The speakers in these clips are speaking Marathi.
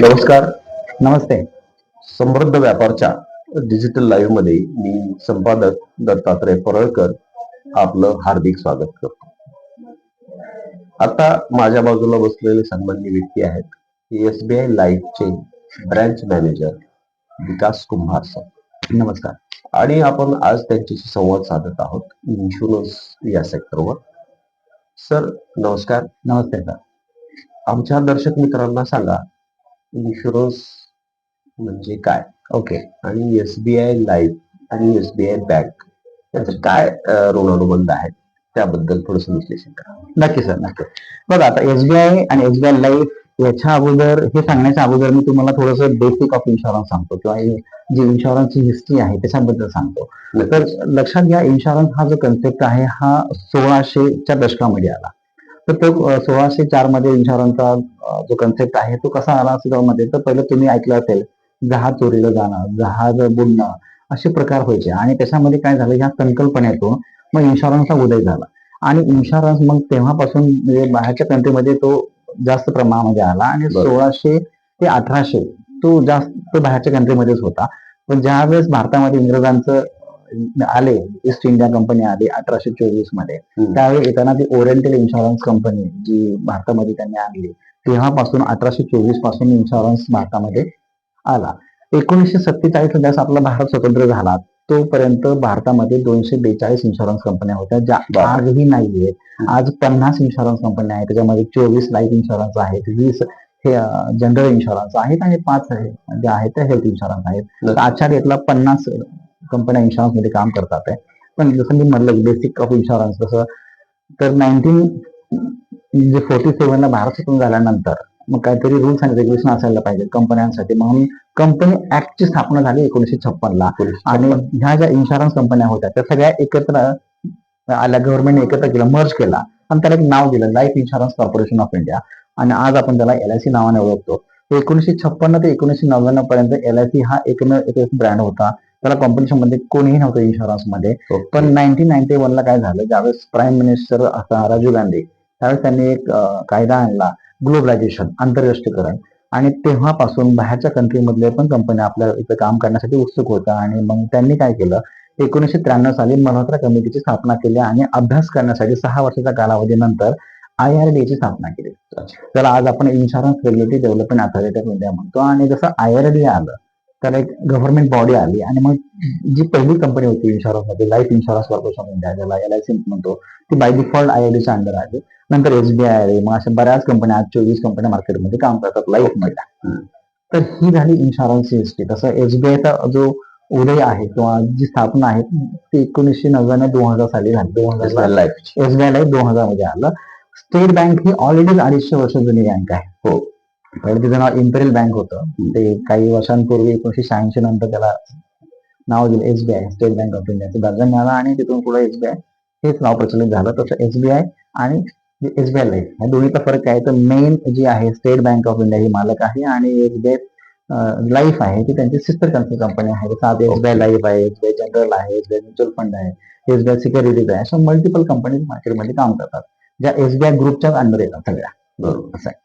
नमस्कार. नमस्ते. समृद्ध व्यापारच्या डिजिटल लाईव्हमध्ये मी संपादक दत्तात्रय परळकर आपलं हार्दिक स्वागत करतो. आता माझ्या बाजूला बसलेले सन्मान्य व्यक्ती आहेत SBI लाईफचे branch manager Vikas Kumbhar sir. नमस्कार. आणि आपण आज त्यांच्याशी संवाद साधत आहोत इन्शुरन्स या सेक्टरवर सर नमस्कार. नमस्ते सर. आमच्या दर्शक मित्रांना सांगा इन्शुरन्स म्हणजे काय? ओके. आणि एसबीआय लाईफ आणि एसबीआय बँक याचं काय ऋणानुबंध आहे त्याबद्दल थोडस विश्लेषण करा. नक्की सर नक्की. बघा आता एसबीआय आणि एसबीआय लाईफ याच्या अगोदर हे सांगण्याच्या अगोदर मी तुम्हाला थोडंसं बेसिक ऑफ इन्शुरन्स सांगतो किंवा जी इन्शुरन्सची हिस्ट्री आहे त्याच्याबद्दल सांगतो. तर लक्षात घ्या इन्शुरन्स हा जो कन्सेप्ट आहे हा सोळाशेच्या दशकामध्ये आला. तर तो सोळाशे चारमध्ये इन्शुरन्सचा अं, जो कन्सेप्ट आहे तो कसा आला असेल मध्ये तर पहिलं तुम्ही ऐकलं असेल जहाज चोरीला जाणं जहाज बुडणं असे प्रकार व्हायचे. आणि त्याच्यामध्ये काय झालं ह्या संकल्पनेतून मग इन्शुरन्सचा उदय झाला. आणि इन्शुरन्स मग तेव्हापासून म्हणजे बाहेरच्या कंट्रीमध्ये तो जास्त प्रमाणामध्ये आला. आणि. सोळाशे ते अठराशे तो जास्त बाहेरच्या कंट्रीमध्येच होता. पण ज्यावेळेस भारतामध्ये इंग्रजांचं आले ईस्ट इंडिया कंपनी आली अठराशे चोवीसमध्ये. त्यावेळी येताना ती ओरिएंटल इन्शुरन्स कंपनी जी भारतामध्ये त्यांनी आणली तेव्हापासून अठराशे चोवीसपासून इन्शुरन्स भारतामध्ये आला. एकोणीसशे सत्तेचाळीस ज्यावेळेस आपला भारत स्वतंत्र झाला. तोपर्यंत भारतामध्ये दोनशे बेचाळीस इन्शुरन्स कंपन्या होत्या ज्या. आजही नाहीयेत आज पन्नास इन्शुरन्स कंपन्या आहेत त्याच्यामध्ये चोवीस लाईफ इन्शुरन्स आहेत वीस हे जनरल इन्शुरन्स आहेत आणि पाच जे आहेत ते हेल्थ इन्शुरन्स आहेत. आजच्या डेटला पन्नास कंपन्या इन्शुरन्समध्ये काम करतात आहे. पण जसं मी म्हणलं बेसिक ऑफ इन्शुरन्स जसं तर नाईन्टीन जे फोर्टी सेव्हनला भारत स्वतंत्र झाल्यानंतर मग काहीतरी रूल्स आणि रेग्युलेशन असायला पाहिजे कंपन्यांसाठी. म्हणून कंपनी ऍक्टची स्थापना झाली एकोणीशे छप्पनला आणि ह्या ज्या इन्शुरन्स कंपन्या होत्या त्या सगळ्या एकत्र आल्या गव्हर्नमेंटने एकत्र केलं मर्ज केला. आणि त्याला एक नाव दिलं life insurance corporation of India आणि आज आपण त्याला एल आय सी नावाने ओळखतो. एकोणीशे छप्पन्न ते एकोणीशे नव्याण्णव पर्यंत एल आय सी हा एकमेव एक ब्रँड होता. त्याला कॉम्पिटिशनमध्ये कोणीही नव्हतं इन्शुरन्समध्ये. पण नाईन्टीन नाईन्टी ला काय झालं? ज्यावेळेस प्राईम मिनिस्टर असा राजीव गांधी त्यावेळेस त्यांनी एक कायदा आणला ग्लोबलायझेशन आंतरराष्ट्रीयकरण. आणि तेव्हापासून बाहेरच्या कंट्रीमधले पण कंपन्या आपल्या इथे काम करण्यासाठी उत्सुक होत्या आणि मग त्यांनी काय केलं? एकोणीसशे त्र्याण्णव साली मल्होत्रा कमिटीची स्थापना केली आणि अभ्यास करण्यासाठी सहा वर्षाच्या कालावधीनंतर आय आर डी ची स्थापना केली. त्याला आज आपण insurance regulatory development authority of India म्हणतो. आणि जसं आय आर डी आलं त्याला एक गव्हर्नमेंट बॉडी आली आणि मग जी पहिली कंपनी होती इन्शुरन्स मध्ये लाईफ इन्शुरन्स कॉर्पोरेशन इंडिया ज्याला एल आय सी म्हणतो. ती बाय डिफ़ॉल्ट आय आर च्या अंडर आली नंतर एसबीआय आले मग अशा बऱ्याच कंपन्या आज चोवीस कंपन्या मार्केटमध्ये काम करतात लाईफ मध्ये. तर ही झाली इन्शुरन्सची हिस्ट्री तसं एसबीआयचा जो उदय आहे किंवा जी स्थापना आहे ती एकोणीसशे नव्याण्णव दोन हज़ार साली झाली. दोन हज़ार लाईफ एसबीआय लाईफ दोन हज़ार मध्ये आलं. स्टेट बँक ही ऑलरेडी अडीचशे वर्ष जुनी बँक आहे. हो. पहिले तिचं नाव इम्पेरियल बँक होतं. ते काही वर्षांपूर्वी एकोणीशे शहाऐंशी नंतर त्याला नाव दिलं एसबीआय स्टेट बँक ऑफ इंडियाचा दर्जा मिळाला आणि तिथून पुढे एसबीआय हेच नाव प्रचलित झालं. तसं एसबीआय आणि एसबीआय लाईफ ह्या दोन्हीचा फरक काय? तर मेन जी आहे स्टेट बँक ऑफ इंडिया ही मालक आहे आणि एसबीआय लाईफ आहे ती त्यांची सिस्टर कंपनी आहे. जसं आता एसबीआय लाईफ आहे एसबीआय जनरल आहे एसबीआय म्युच्युअल फंड आहे एसबीआय सिक्युरिटीज आहे. अशा मल्टिपल कंपनीज मार्केटमध्ये काम करतात. ज्या एसबीआय ग्रुपच्याच अंडर येतात सगळ्या. बरोबर. असं आहे.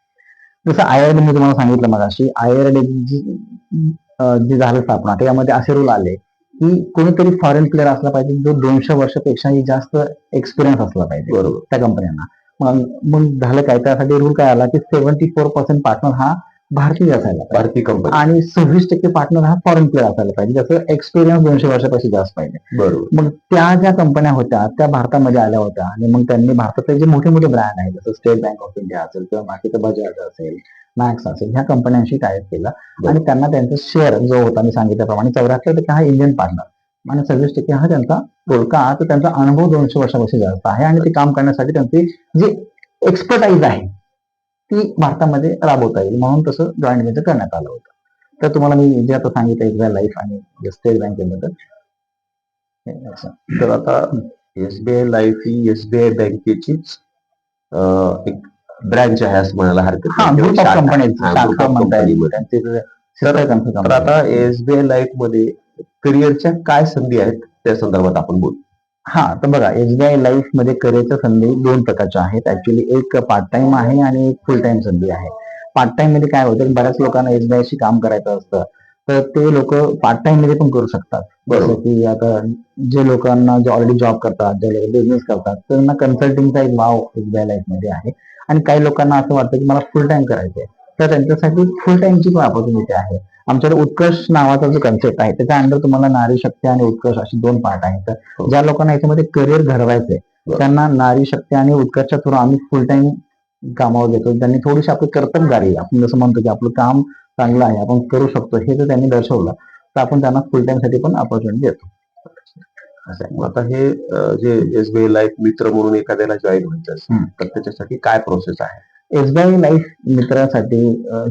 जसं आय आर डी मी तुम्हाला सांगितलं मगाशी आय आर डी जी झालं स्थापना त्यामध्ये असे रूल आले की कोणीतरी फॉरेन प्लेअर असला पाहिजे जो दोनशे वर्षापेक्षाही जास्त एक्सपिरियन्स असला पाहिजे बरोबर. त्या कंपन्यांना मग मग झालं काय? त्यासाठी रूल काय आला की सेव्हन्टी फोर पर्सेंट पार्टनर हा भारतीय असायला भारतीय कंपनी आणि सव्वीस टक्के पार्टनर हा फॉरेन प्लेअर असायला पाहिजे. ज्याचं एक्सपिरियन्स दोनशे वर्षापेक्षा जास्त पाहिजे. बरोबर. मग त्या ज्या कंपन्या होत्या त्या भारतामध्ये आल्या होत्या. आणि मग त्यांनी भारतातले जे मोठे मोठे ब्रँड आहेत जसं स्टेट बँक ऑफ इंडिया असेल किंवा बाकीचं बजाज असेल मॅक्स असेल ह्या कंपन्यांशी टायप केलं. आणि त्यांना त्यांचा शेअर जो होता मी सांगितल्याप्रमाणे चौऱ्याहत्तर टक्के हा इंडियन पार्टनर आणि सव्वीस टक्के हा त्यांचा रोल का तर त्यांचा अनुभव दोनशे वर्षापेक्षा जास्त आहे. आणि ते काम करण्यासाठी त्यांची जी एक्सपर्टाईज आहे ती भारतामध्ये राबवता येईल म्हणून तसं जॉईंट व्हेंचर करण्यात आलं होतं. तर तुम्हाला मी जे आता सांगितलं एसबीआय लाईफ आणि स्टेट बँकेबद्दल. तर आता एसबीआय लाईफ ही एसबीआय बँकेचीच एक ब्रँच आहे असं म्हणायला हरकत तर आता एसबीआय लाईफमध्ये करिअरच्या काय संधी आहेत त्या संदर्भात आपण बोलू. हा तर बघा एसबीआय लाईफमध्ये करिअरच्या संधी दोन प्रकारच्या आहेत. ऍक्च्युली एक पार्ट टाइम आहे आणि एक फुल टाइम संधी आहे. पार्ट टाइममध्ये काय होतं बऱ्याच लोकांना एसबीआय शी काम करायचं असतं. तर ते लोक पार्ट टाइममध्ये पण करू शकतात. जसं की आता जे लोकांना जे ऑलरेडी जॉब करतात जे लोक बिझनेस करतात त्यांना कन्सल्टिंगचा एक भाव एसबीआय लाईफमध्ये आहे. आणि काही लोकांना असं वाटतं की मला फुल टाइम करायचं आहे तर त्यांच्यासाठी फुल टाइमची पण ऑपॉर्च्युनिटी आहे. आमच्याकडे उत्कर्ष नावाचा जो कन्सेप्ट आहे त्याच्या अंडर तुम्हाला नारी शक्ती आणि उत्कर्ष अशी दोन पार्ट आहेत. तर हो. ज्या लोकांना याच्यामध्ये करिअर घडवायचंय. त्यांना नारी शक्ती आणि उत्कर्षच्या थ्रू आम्ही फुल टाइम कामावर घेतो. त्यांनी थोडीशी आपली कर्तबगारी आपण जसं म्हणतो की आपलं काम चांगलं आहे आपण करू शकतो हे जर त्यांनी दर्शवलं. तर आपण त्यांना फुल टाइमसाठी पण ऑपॉर्च्युनिटी देतो. आता हे जे एसबीआय लाईफ मित्र म्हणून एखाद्याला जॉईन व्हायचं. तर त्याच्यासाठी काय प्रोसेस आहे? एसबीआय लाईफ मित्रासाठी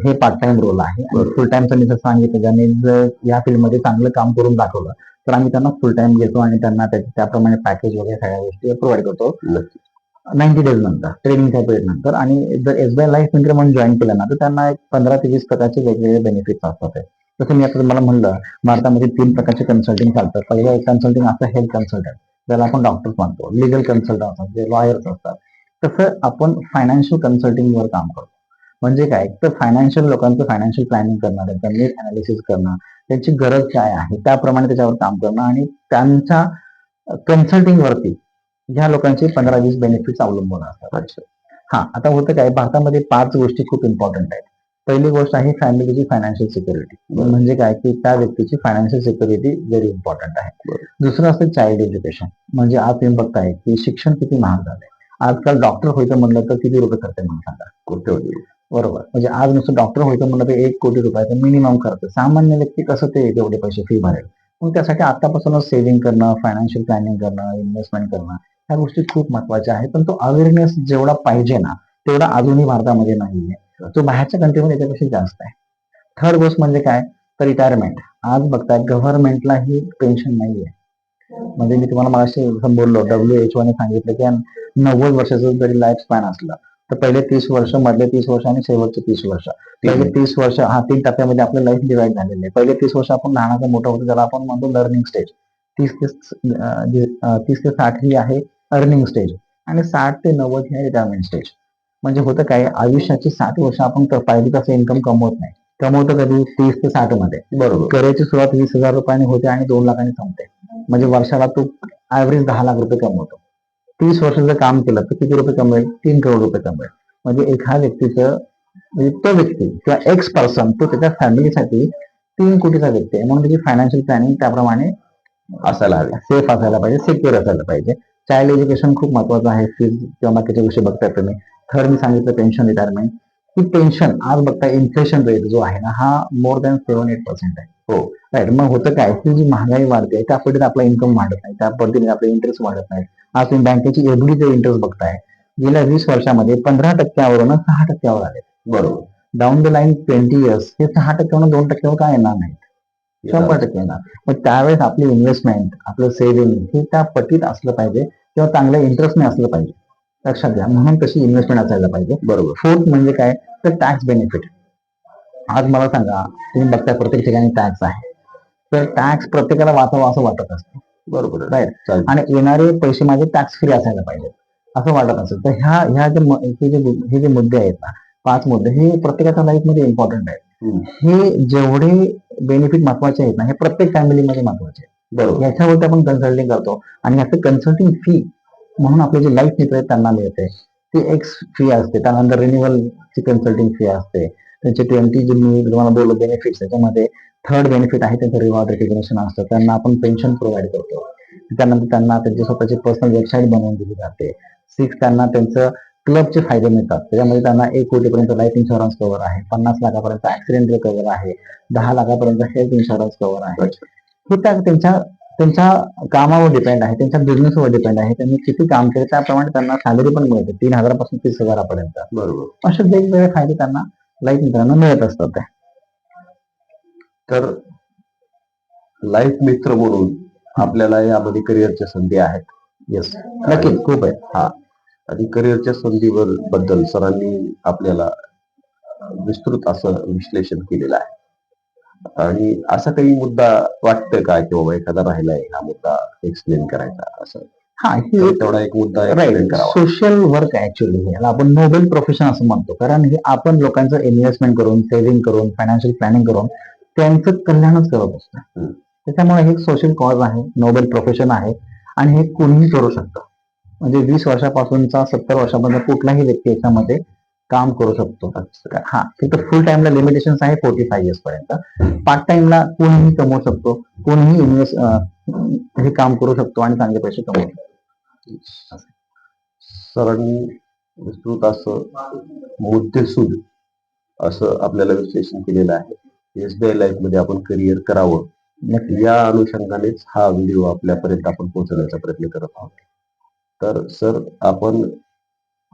हे पार्ट टाइम रोल आहे. फुल टाइमचं मी जर सांगितलं ज्यांनी जर या फील्डमध्ये चांगलं काम करून दाखवलं तर आम्ही त्यांना फुल टाइम घेतो आणि त्यांना त्या- त्याप्रमाणे पॅकेज वगैरे सगळ्या गोष्टी प्रोव्हाइड करतो. नाईन्टी डेज नंतर ट्रेनिंगच्या पिरियड नंतर. आणि जर एसबीआय लाईफ मित्र म्हणून जॉईन केलं ना तर त्यांना एक पंधरा ते वीस प्रकारचे वेगवेगळे बेनिफिट्स असतात. जसं मी आता तुम्हाला म्हणलं भारतामध्ये तीन प्रकारचे कन्सल्टिंग चालतात. पहिलं एक कन्सल्टिंग असतं हेल्थ कन्सल्टंट ज्याला आपण डॉक्टर्स म्हणतो लिगल कन्सल्टंट असतात जे लॉयर्स असतात. तसं आपण फायनान्शियल कन्सल्टिंग वर काम करतो. म्हणजे काय? तर फायनान्शियल लोकांचं फायनान्शियल प्लॅनिंग करणं त्यांचं नीट अनालिसिस करणं त्यांची गरज काय आहे त्याप्रमाणे त्याच्यावर काम करणं आणि त्यांच्या कन्सल्टिंग वरती ह्या लोकांचे पंधरा वीस बेनिफिट्स अवलंबून असतात. अच्छा. हा आता होतं काय? भारतामध्ये पाच गोष्टी खूप इम्पॉर्टंट आहेत. पहिली गोष्ट आहे फॅमिलीची फायनान्शियल सिक्युरिटी. म्हणजे काय? की त्या व्यक्तीची फायनान्शियल सिक्युरिटी व्हेरी इम्पॉर्टंट आहे. दुसरं असतं चाइल्ड एज्युकेशन म्हणजे आज तुम्ही बघताय की शिक्षण किती महाग झालंय. आजकाल डॉक्टर व्हायचं म्हणलं तर किती रुपये खर्च म्हणून सांगा? कोट्यवधी बरोबर. म्हणजे आज नुसतं डॉक्टर व्हायचं म्हणलं तर एक कोटी रुपयाचा मिनिमम खर्च. सामान्य व्यक्ती कसं ते तेवढे पैसे फी भरेल? मग त्यासाठी आतापासूनच सेव्हिंग करणं फायनान्शियल प्लॅनिंग करणं इन्व्हेस्टमेंट करणं ह्या गोष्टी खूप महत्त्वाच्या आहेत. पण तो अवेअरनेस जेवढा पाहिजे ना तेवढा अजूनही भारतामध्ये नाहीये. तो बाहेरच्या कंट्रीमध्ये याच्यापेक्षा जास्त आहे. थर्ड गोष्ट म्हणजे काय? तर रिटायरमेंट आज बघताय गव्हर्नमेंटला ही पेन्शन नाहीये. म्हणजे मी तुम्हाला मागाशी बोललो डब्ल्यू एच ने सांगितलं की नव्वद वर्षाचं जरी लाईफ स्पॅन असलं तर पहिले तीस वर्ष मधले तीस वर्ष आणि शेवटचे तीस वर्ष. पहिले तीस वर्ष हा तीन टप्प्यामध्ये आपलं लाईफ डिवाइड झालेलं आहे. पहिले तीस वर्ष आपण लहानाचं मोठं होतं त्याला आपण म्हणतो लर्निंग स्टेज तीस ते तीस ते साठ ही आहे अर्निंग स्टेज आणि साठ ते नव्वद ही आहे रिटायरमेंट स्टेज म्हणजे होतं काय आयुष्याची साठ वर्ष आपण पाहिजे तसं इन्कम कमवत नाही. कमवतो कधी? तीस ते साठमध्ये. बरोबर. करायची सुरुवात वीस हजार रुपयाने होते आणि दोन लाखांनी संपते. म्हणजे वर्षाला तू ऍव्हरेज दहा लाख रुपये कमवतो. तीस वर्ष जर काम केलं तर किती रुपये कमवेल? तीन करोड रुपये कमवेल. म्हणजे एका व्यक्तीचं म्हणजे तो व्यक्ती किंवा एक्स पर्सन तो त्याच्या फॅमिलीसाठी तीन कोटीचा व्यक्ती आहे. म्हणून त्याची फायनान्शियल प्लॅनिंग त्याप्रमाणे असायला हवे. सेफ असायला पाहिजे सिक्युअर असायला पाहिजे. चाइल्ड एज्युकेशन खूप महत्वाचं आहे. फीज किंवा बाकीच्या गोष्टी बघताय तुम्ही. थर्ड मी सांगितलं पेन्शन रिटायरमेंट की पेन्शन आज बघता इन्फ्लेशन रेट जो आहे ना हा more than seven eight percent आहे. हो. राईट मग होतं काय? की जी महागाई वाढते त्या पद्धतीने आपला इन्कम वाढत नाही. त्या पद्धतीने म्हणजे आपले इंटरेस्ट वाढत नाही. आज तुम्ही बँकेची एफडीचे इंटरेस्ट बघताय. गेल्या वीस वर्षामध्ये पंधरा टक्क्यावरून सहा टक्क्यावर आले. बरोबर. Down the line twenty years हे सहा टक्क्यावरून दोन टक्क्यावर काय येणार नाहीत शंभर टक्के येणार. मग त्यावेळेस आपली इन्व्हेस्टमेंट आपलं सेव्हिंग हे त्या पटीत असलं पाहिजे किंवा चांगल्या इंटरेस्टने असलं पाहिजे. लक्षात घ्या. म्हणून तशी इन्व्हेस्टमेंट असायला पाहिजे. बरोबर. फोर्थ म्हणजे काय? तर टॅक्स बेनिफिट आज मला सांगा तुम्ही बघताय प्रत्येक ठिकाणी टॅक्स आहे. तर टॅक्स प्रत्येकाला वाचावं असं वाटत असतं. बरोबर. चालेल. आणि येणारे पैसे माझे टॅक्स फ्री असायला पाहिजे असं वाटत असेल. तर ह्या ह्या जे हे जे मुद्दे आहेत ना पाच मुद्दे हे प्रत्येकाच्या लाईफमध्ये इम्पॉर्टंट आहेत. हे जेवढे बेनिफिट महत्त्वाचे आहेत ना हे प्रत्येक फॅमिलीमध्ये महत्त्वाचे आहेत. बरोबर. याच्यावरती आपण कन्सल्टिंग करतो. आणि याचं कन्सल्टिंग फी म्हणून आपले जे लाईफ मित्र आहेत त्यांना मिळते. ती एक्स फी असते. त्यानंतर रिन्युअल ची कन्सल्टिंग फी असते. त्यांचे ट्वेंटी जे मी तुम्हाला बोललो बेनिफिट्स त्याच्यामध्ये थर्ड बेनिफिट आहे त्यांचं रिवॉर्ड रेकग्नेशन असतं. त्यांना आपण पेन्शन प्रोव्हाइड करतो. त्यानंतर त्यांना त्यांची स्वतःची पर्सनल वेबसाईट बनवून दिली जाते. सिक्स त्यांना त्यांचं क्लबचे फायदे मिळतात. त्याच्यामध्ये त्यांना एक कोटीपर्यंत लाईफ इन्शुरन्स कव्हर आहे. पन्नास लाखापर्यंत ऍक्सिडेंटल कव्हर आहे. दहा लाखापर्यंत हेल्थ इन्शुरन्स कव्हर आहे. हे त्या त्यांच्या त्यांच्या कामावर डिपेंड आहे त्यांच्या बिझनेसवर डिपेंड आहे. त्यांनी किती काम केले त्याप्रमाणे त्यांना सॅलरी पण मिळते तीन हजारापासून तीस हजारापर्यंत. बरोबर. असे वेगवेगळे फायदे त्यांना लाईफ मित्रांना मिळत असतात. तर लाईफ मित्र म्हणून आपल्याला यामध्ये करिअरच्या संधी आहेत. येस नक्कीच खूप आहे आणि करिअरच्या संधीवर बद्दल सरांनी आपल्याला विस्तृत असं विश्लेषण केलेलं आहे. आणि असा काही मुद्दा वाटतंय का की बाबा एखादा राहिलाय हा मुद्दा एक्सप्लेन करायचा असं? हा हे तेवढा एक मुद्दा राईट करावा. सोशल वर्क ऍक्च्युअली याला आपण नोबेल प्रोफेशन असं म्हणतो. कारण हे आपण लोकांचं इन्व्हेस्टमेंट करून सेव्हिंग करून फायनान्शियल प्लॅनिंग करून त्यांचं कल्याणच करत असतं. त्याच्यामुळे हे सोशल कॉज आहे नोबेल प्रोफेशन आहे. आणि हे कोणीही करू शकतं. म्हणजे वीस वर्षापासूनचा सत्तर वर्षापर्यंत कुठलाही व्यक्ती याच्यामध्ये काम करू शकतो. हा फक्त फुल टाइमला लिमिटेशन आहे फोर्टी फाय इयर्स पर्यंत पार्ट टाइमला कोणीही कमवू शकतो कोणीही इन्व्हेस्ट हे काम करू शकतो आणि चांगले पैसे कमवू शकतो. सरांनी विस्तृत असं मुद्देसूद असं आपल्याला विश्लेषण केलेलं आहे. एसबीआय लाईफमध्ये आपण करिअर करावं. या अनुषंगानेच हा व्हिडिओ आपल्यापर्यंत आपण पोहोचवण्याचा प्रयत्न करत आहोत. तर सर आपण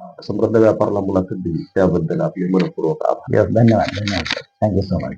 समृद्ध व्यापाराला मुलाखत दिली. त्याबद्दल आपले मनपूर्वक आभार. धन्यवाद धन्यवाद. Thank you so much